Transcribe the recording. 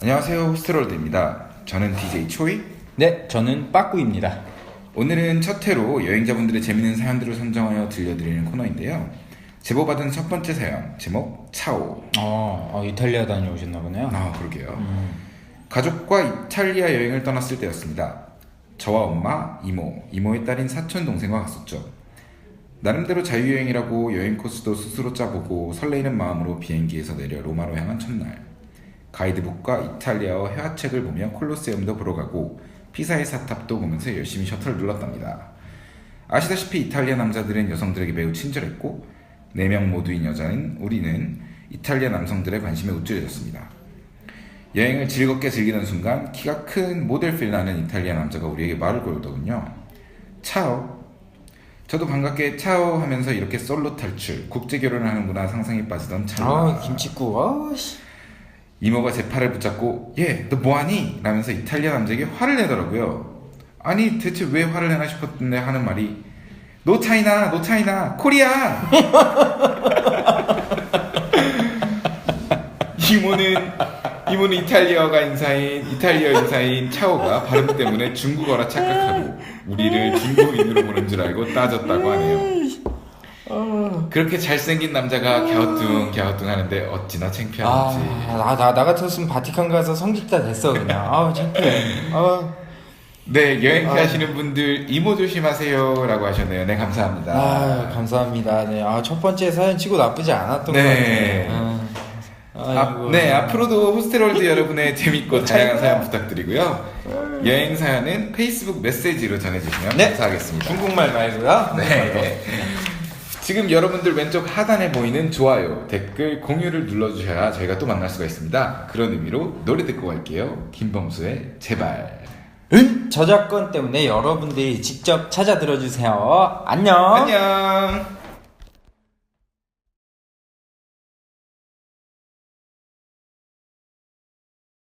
안녕하세요 호스트롤드입니다. 저는 DJ 초이. 네, 저는 빠꾸입니다. 오늘은 첫 회로 여행자분들의 재밌는 사연들을 선정하여 들려드리는 코너인데요. 제보받은 첫 번째 사연 제목 차오. 어, 어, 이탈리아 다녀오셨나 보네요. 아 그러게요. 음, 가족과 이탈리아 여행을 떠났을 때였습니다. 저와 엄마, 이모, 이모의 딸인 사촌 동생과 갔었죠. 나름대로 자유여행이라고 여행 코스도 스스로 짜보고 설레이는 마음으로 비행기에서 내려 로마로 향한 첫날. 가이드북과 이탈리아어 회화책을 보며 콜로세움도 보러 가고 피사의 사탑도 보면서 열심히 셔틀을 눌렀답니다. 아시다시피 이탈리아 남자들은 여성들에게 매우 친절했고 4명 모두인 여자인 우리는 이탈리아 남성들의 관심에 우쭐해졌습니다. 여행을 즐겁게 즐기는 순간 키가 큰 모델필 나는 이탈리아 남자가 우리에게 말을 걸더군요. 차오. 저도 반갑게 차오 하면서 이렇게 솔로 탈출, 국제 결혼을 하는구나 상상에 빠지던 찰나. 아, 김치국, 아, 씨. 이모가 제 팔을 붙잡고 얘너 뭐하니? 라면서 이탈리아 남자에게 화를 내더라고요. 아니 대체 왜 화를 내나 싶었는데 하는 말이 노 차이나 노 차이나 코리아 이모는 이모는 이탈리아가 인사인 이탈리아 인사인 차오가 발음 때문에 중국어라 착각하고 우리를 중국인으로 보는 줄 알고 따졌다고 하네요. 그렇게 잘생긴 남자가 갸우뚱 갸우뚱 하는데 어찌나 창피한지. 아, 나, 나, 나 같았으면 바티칸 가서 성직자 됐어, 그냥. 아우, 창피해. 아, 네, 여행 아. 가시는 분들 이모 조심하세요라고 하셨네요. 네, 감사합니다. 아, 감사합니다. 네, 아, 첫 번째 사연 치고 나쁘지 않았던 네. 것 같아요. 아. 네, 앞으로도 호스텔월드 여러분의 재밌고 다양한 사연 부탁드리고요. 여행 사연은 페이스북 메시지로 전해주시면 네. 감사하겠습니다. 중국말 말고요. 네. 지금 여러분들 왼쪽 하단에 보이는 좋아요, 댓글, 공유를 눌러주셔야 저희가 또 만날 수가 있습니다. 그런 의미로 노래 듣고 갈게요. 김범수의 제발. 은 저작권 때문에 여러분들이 직접 찾아 들어주세요. 안녕. 안녕.